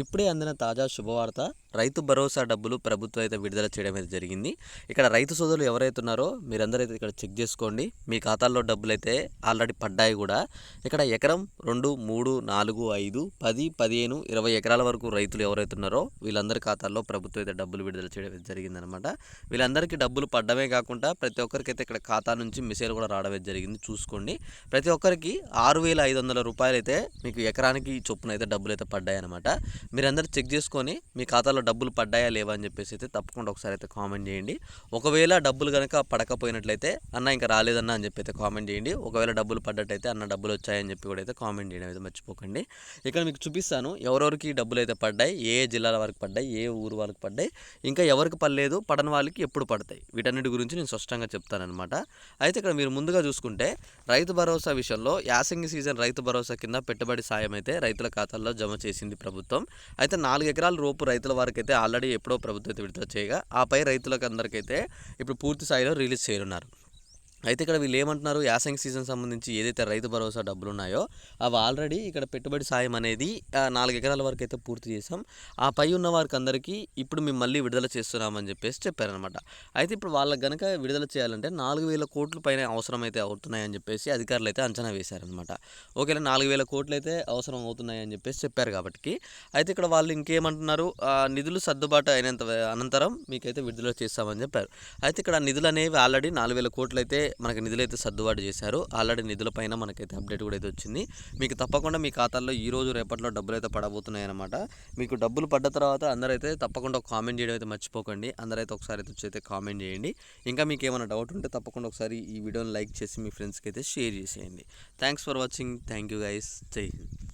ఇప్పుడే అందిన తాజా శుభవార్త రైతు భరోసా డబ్బులు ప్రభుత్వం అయితే విడుదల చేయడం అయితే జరిగింది. ఇక్కడ రైతు సోదరులు ఎవరైతే ఉన్నారో మీరందరూ అయితే ఇక్కడ చెక్ చేసుకోండి. మీ ఖాతాల్లో డబ్బులు అయితే ఆల్రెడీ పడ్డాయి కూడా. ఇక్కడ ఎకరం రెండు మూడు నాలుగు ఐదు పది పదిహేను ఇరవై ఎకరాల వరకు రైతులు ఎవరైతే ఉన్నారో వీళ్ళందరి ఖాతాల్లో ప్రభుత్వం అయితే డబ్బులు విడుదల చేయడం అయితే జరిగిందనమాట. వీళ్ళందరికీ డబ్బులు పడ్డమే కాకుండా ప్రతి ఒక్కరికి అయితే ఇక్కడ ఖాతా నుంచి మెసేజ్ కూడా రావడం అయితే జరిగింది. చూసుకోండి. ప్రతి ఒక్కరికి ఆరు వేల ఐదు వందల రూపాయలు అయితే మీకు ఎకరానికి చొప్పున అయితే డబ్బులు అయితే పడ్డాయి అనమాట మీరందరూ చెక్ చేసుకొని మీ ఖాతాలో డబ్బులు పడ్డాయా లేవా అని చెప్పేసి అయితే తప్పకుండా ఒకసారి అయితే కామెంట్ చేయండి. ఒకవేళ డబ్బులు కనుక పడకపోయినట్లయితే అన్న ఇంకా రాలేదన్న అని చెప్పి అయితే కామెంట్ చేయండి. ఒకవేళ డబ్బులు పడ్డట్టయితే అన్న డబ్బులు వచ్చాయని చెప్పి కూడా అయితే కామెంట్ చేయడం అయితే మర్చిపోకండి. ఇక్కడ మీకు చూపిస్తాను ఎవరెవరికి డబ్బులు అయితే పడ్డాయి ఏ ఏ జిల్లాల వరకు పడ్డాయి ఏ ఊరు వాళ్ళకి పడ్డాయి ఇంకా ఎవరికి పడలేదు పడని వాళ్ళకి ఎప్పుడు పడతాయి? వీటన్నిటి గురించి నేను స్పష్టంగా చెప్తానమాట అయితే ఇక్కడ మీరు ముందుగా చూసుకుంటే రైతు భరోసా విషయంలో యాసంగి సీజన్ రైతు భరోసా కింద పెట్టుబడి సాయం అయితే రైతుల ఖాతాల్లో జమ చేసింది ప్రభుత్వం. అయితే నాలుగు ఎకరాల రూపు రైతుల వారికి అయితే ఆల్రెడీ ఎప్పుడో ప్రభుత్వం అయితే విడుదల చేయగా ఆపై రైతులకు అందరికైతే ఇప్పుడు పూర్తి స్థాయిలో రిలీజ్ చేయనున్నారు. అయితే ఇక్కడ వీళ్ళు ఏమంటున్నారు? యాసంగి సీజన్ సంబంధించి ఏదైతే రైతు భరోసా డబ్బులు ఉన్నాయో అవి ఆల్రెడీ ఇక్కడ పెట్టుబడి సాయం అనేది నాలుగు ఎకరాల వరకు అయితే పూర్తి చేసాం ఆ పై ఉన్న వారికి అందరికీ ఇప్పుడు మేము మళ్ళీ విడుదల చేస్తున్నామని చెప్పేసి చెప్పారనమాట అయితే ఇప్పుడు వాళ్ళకి కనుక విడుదల చేయాలంటే నాలుగు వేల కోట్ల పైన అవసరం అయితే అవుతున్నాయని చెప్పేసి అధికారులు అయితే అంచనా వేశారనమాట ఓకేలా నాలుగు వేల కోట్లు అయితే అవసరం అవుతున్నాయని చెప్పేసి చెప్పారు కాబట్టి. అయితే ఇక్కడ వాళ్ళు ఇంకేమంటున్నారు? నిధులు సర్దుబాటు అయినంత అనంతరం మీకైతే విడుదల చేస్తామని చెప్పారు. అయితే ఇక్కడ నిధులు అనేవి ఆల్రెడీ నాలుగు వేల కోట్లు అయితే మనకి నిధులు అయితే సర్దుబాటు చేశారు. ఆల్రెడీ నిధులపైన మనకైతే అప్డేట్ కూడా అయితే వచ్చింది. మీకు తప్పకుండా మీ ఖాతాల్లో ఈ రోజు రేపట్లో డబ్బులు అయితే పడబోతున్నాయి అనమాట మీకు డబ్బులు పడ్డ తర్వాత అందరైతే తప్పకుండా ఒక కామెంట్ చేయడం అయితే మర్చిపోకండి. అందరైతే ఒకసారి అయితే వచ్చి అయితే కామెంట్ చేయండి. ఇంకా మీకు ఏమైనా డౌట్ ఉంటే తప్పకుండా ఒకసారి ఈ వీడియోని లైక్ చేసి మీ ఫ్రెండ్స్కి అయితే షేర్ చేసేయండి. Thanks for watching. Thank you guys. Jai Hind.